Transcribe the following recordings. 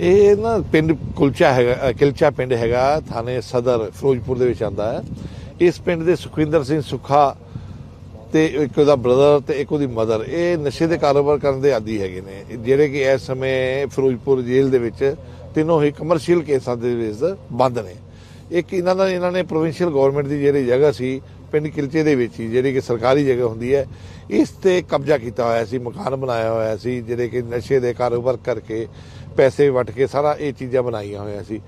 ਇਹ ਨਾ ਪਿੰਡ ਕੁਲਚਾ ਹੈਗਾ ਕਿਲਚਾ ਪਿੰਡ ਹੈਗਾ, ਥਾਣੇ ਸਦਰ, ਫਿਰੋਜ਼ਪੁਰ ਦੇ ਵਿੱਚ ਆਂਦਾ ਹੈ। ਇਸ ਪਿੰਡ ਦੇ ਸੁਖਵਿੰਦਰ ਸਿੰਘ ਸੁਖਾ ਤੇ ਇੱਕ ਉਹਦਾ ਬ੍ਰਦਰ ਤੇ ਇੱਕ ਉਹਦੀ ਮਦਰ ਇਹ ਨਸ਼ੇ ਦੇ ਕਾਰੋਬਾਰ ਕਰਨ ਦੇ ਆਦੀ ਹੈਗੇ ਨੇ। ਜਿਹੜੇ ਕਿ ਇਸ ਸਮੇਂ ਫਿਰੋਜ਼ਪੁਰ ਜੇਲ੍ਹ ਦੇ ਵਿੱਚ ਤਿੰਨੋਂ ਹੀ ਕਮਰਸ਼ੀਅਲ ਕੇਸਾਂ ਦੇ ਵਿੱਚ ਬੰਦ ਨੇ। ਇੱਕ ਇਹਨਾਂ ਦਾ, ਇਹਨਾਂ ਨੇ ਪ੍ਰੋਵਿੰਸ਼ੀਅਲ ਗਵਰਨਮੈਂਟ ਦੀ ਜਿਹੜੀ ਜਗ੍ਹਾ ਸੀ, ਪਿੰਡ ਕਿਲਚੇ ਦੇ ਵਿੱਚ ਹੀ, ਜਿਹੜੀ ਕਿ ਸਰਕਾਰੀ ਜਗ੍ਹਾ ਹੁੰਦੀ ਹੈ, ਇਸ ਤੇ ਕਬਜ਼ਾ ਕੀਤਾ ਹੋਇਆ ਸੀ, ਮਕਾਨ ਬਣਾਇਆ ਹੋਇਆ ਸੀ, ਜਿਹੜੇ ਕਿ ਨਸ਼ੇ ਦੇ ਕਾਰੋਬਾਰ ਕਰਕੇ ਪੈਸੇ ਵਟ ਕੇ ਸਾਰਾ ਇਹ ਚੀਜ਼ਾਂ ਬਣਾਈਆਂ ਹੋਈਆਂ ਸੀ।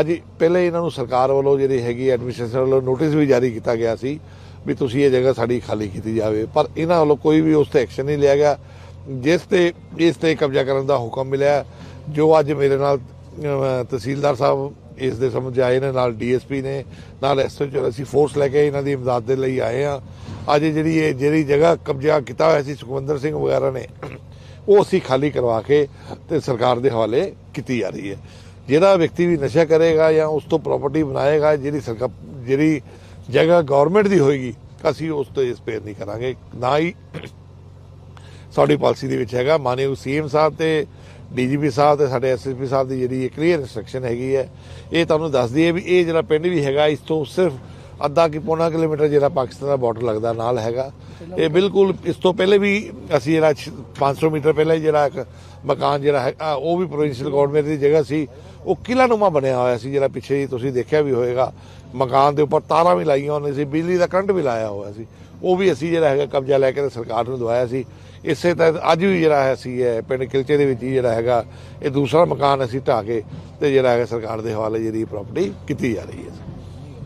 ਅੱਜ ਪਹਿਲੇ ਇਹਨਾਂ ਨੂੰ ਸਰਕਾਰ ਵੱਲੋਂ ਜਿਹੜੀ ਹੈਗੀ ਐਡਮਿਨਿਸਟ੍ਰੇਸ਼ਨ ਵੱਲੋਂ ਨੋਟਿਸ ਵੀ ਜਾਰੀ ਕੀਤਾ ਗਿਆ ਸੀ ਵੀ ਤੁਸੀਂ ਇਹ ਜਗ੍ਹਾ ਸਾਡੀ ਖਾਲੀ ਕੀਤੀ ਜਾਵੇ। ਪਰ ਇਹਨਾਂ ਵੱਲੋਂ ਕੋਈ ਵੀ ਉਸ ਤੇ ਐਕਸ਼ਨ ਨਹੀਂ ਲਿਆ ਗਿਆ। ਜਿਸ ਤੇ, ਇਸ ਤੇ ਕਬਜ਼ਾ ਕਰਨ ਦਾ ਹੁਕਮ ਮਿਲਿਆ। ਜੋ ਅੱਜ ਮੇਰੇ ਨਾਲ ਤਹਿਸੀਲਦਾਰ ਸਾਹਿਬ ਇਸ ਦੇ ਸਮਝ ਆਏ ਨੇ, ਨਾਲ ਡੀਐਸਪੀ ਨੇ, ਨਾਲ ਐਸਐਚਓ ਅਸੀਂ ਫੋਰਸ ਲੈ ਕੇ ਇਹਨਾਂ ਦੀ ਇਮਦਾਦ ਦੇ ਲਈ ਆਏ ਆ ਅੱਜ ਜਿਹੜੀ ਇਹ, ਜਿਹੜੀ ਜਗ੍ਹਾ ਕਬਜ਼ਾ ਕੀਤਾ ਹੋਇਆ ਸੀ ਸੁਖਵਿੰਦਰ ਸਿੰਘ ਵਗੈਰਾ ਨੇ ਉਹ ਅਸੀਂ ਖਾਲੀ ਕਰਵਾ ਕੇ ਤੇ ਸਰਕਾਰ ਦੇ ਹਵਾਲੇ ਕੀਤੀ ਜਾ ਰਹੀ ਹੈ। ਜਿਹੜਾ ਵਿਅਕਤੀ ਵੀ ਨਸ਼ਾ ਕਰੇਗਾ ਜਾਂ ਉਸ ਤੋਂ ਪ੍ਰਾਪਰਟੀ ਬਣਾਏਗਾ, ਜਿਹੜੀ ਸਰਕਾਰ ਜਿਹੜੀ ਜਗ੍ਹਾ ਗਵਰਨਮੈਂਟ ਦੀ ਹੋਏਗੀ, ਅਸੀਂ ਉਸ ਤੇ ਸਪੇਅਰ ਨਹੀਂ ਕਰਾਂਗੇ। ਨਾ ਹੀ ਸਾਡੀ ਪਾਲਿਸੀ ਦੇ ਵਿੱਚ ਹੈਗਾ। ਮਾਨਯੋਗ ਸੀਐਮ ਸਾਹਿਬ ਤੇ ਡੀਜੀਪੀ ਸਾਹਿਬ ਤੇ ਸਾਡੇ ਐਸਐਸਪੀ ਸਾਹਿਬ ਦੀ ਜਿਹੜੀ ਇਹ ਕਲੀਅਰ ਇਨਸਟਰਕਸ਼ਨ ਹੈਗੀ ਹੈ। ਇਹ ਤੁਹਾਨੂੰ ਦੱਸ ਦਈਏ ਵੀ ਇਹ ਜਿਹੜਾ ਪਿੰਡ ਵੀ ਹੈਗਾ, ਇਸ ਤੋਂ ਸਿਰਫ ਅੱਧਾ ਕਿ ਪੌਣਾ ਕਿਲੋਮੀਟਰ ਜਿਹੜਾ ਪਾਕਿਸਤਾਨ ਦਾ ਬਾਰਡਰ ਲੱਗਦਾ, ਨਾਲ ਹੈਗਾ। ਇਹ ਬਿਲਕੁਲ ਇਸ ਤੋਂ ਪਹਿਲੇ ਵੀ ਅਸੀਂ ਜਿਹੜਾ ਛ- 500 ਮੀਟਰ ਪਹਿਲਾਂ ਹੀ ਜਿਹੜਾ ਇੱਕ ਮਕਾਨ ਜਿਹੜਾ ਹੈ ਉਹ ਵੀ ਪ੍ਰੋਵਿੰਸ਼ੀਅਲ ਗਵਰਨਮੈਂਟ ਦੀ ਜਗ੍ਹਾ ਸੀ। ਉਹ ਕਿਲਾ ਨੂਮਾ ਬਣਿਆ ਹੋਇਆ ਸੀ, ਜਿਹੜਾ ਪਿੱਛੇ ਹੀ ਤੁਸੀਂ ਦੇਖਿਆ ਵੀ ਹੋਏਗਾ ਮਕਾਨ ਦੇ ਉੱਪਰ ਤਾਰਾਂ ਵੀ ਲਾਈਆਂ ਹੋਈਆਂ ਸੀ, ਬਿਜਲੀ ਦਾ ਕਰੰਟ ਵੀ ਲਾਇਆ ਹੋਇਆ ਸੀ। ਉਹ ਵੀ ਅਸੀਂ ਜਿਹੜਾ ਹੈਗਾ ਕਬਜ਼ਾ ਲੈ ਕੇ ਸਰਕਾਰ ਨੂੰ ਦਵਾਇਆ ਸੀ। ਇਸੇ ਤਹਿਤ ਅੱਜ ਵੀ ਜਿਹੜਾ ਹੈ ਸੀ ਇਹ ਪਿੰਡ ਕਿਲਚੇ ਦੇ ਵਿੱਚ ਹੀ ਜਿਹੜਾ ਹੈਗਾ, ਇਹ ਦੂਸਰਾ ਮਕਾਨ ਅਸੀਂ ਢਾਹ ਕੇ ਤੇ ਜਿਹੜਾ ਹੈਗਾ ਸਰਕਾਰ ਦੇ ਹਵਾਲੇ ਜਿਹੜੀ ਪ੍ਰਾਪਰਟੀ ਕੀਤੀ ਜਾ ਰਹੀ ਹੈ।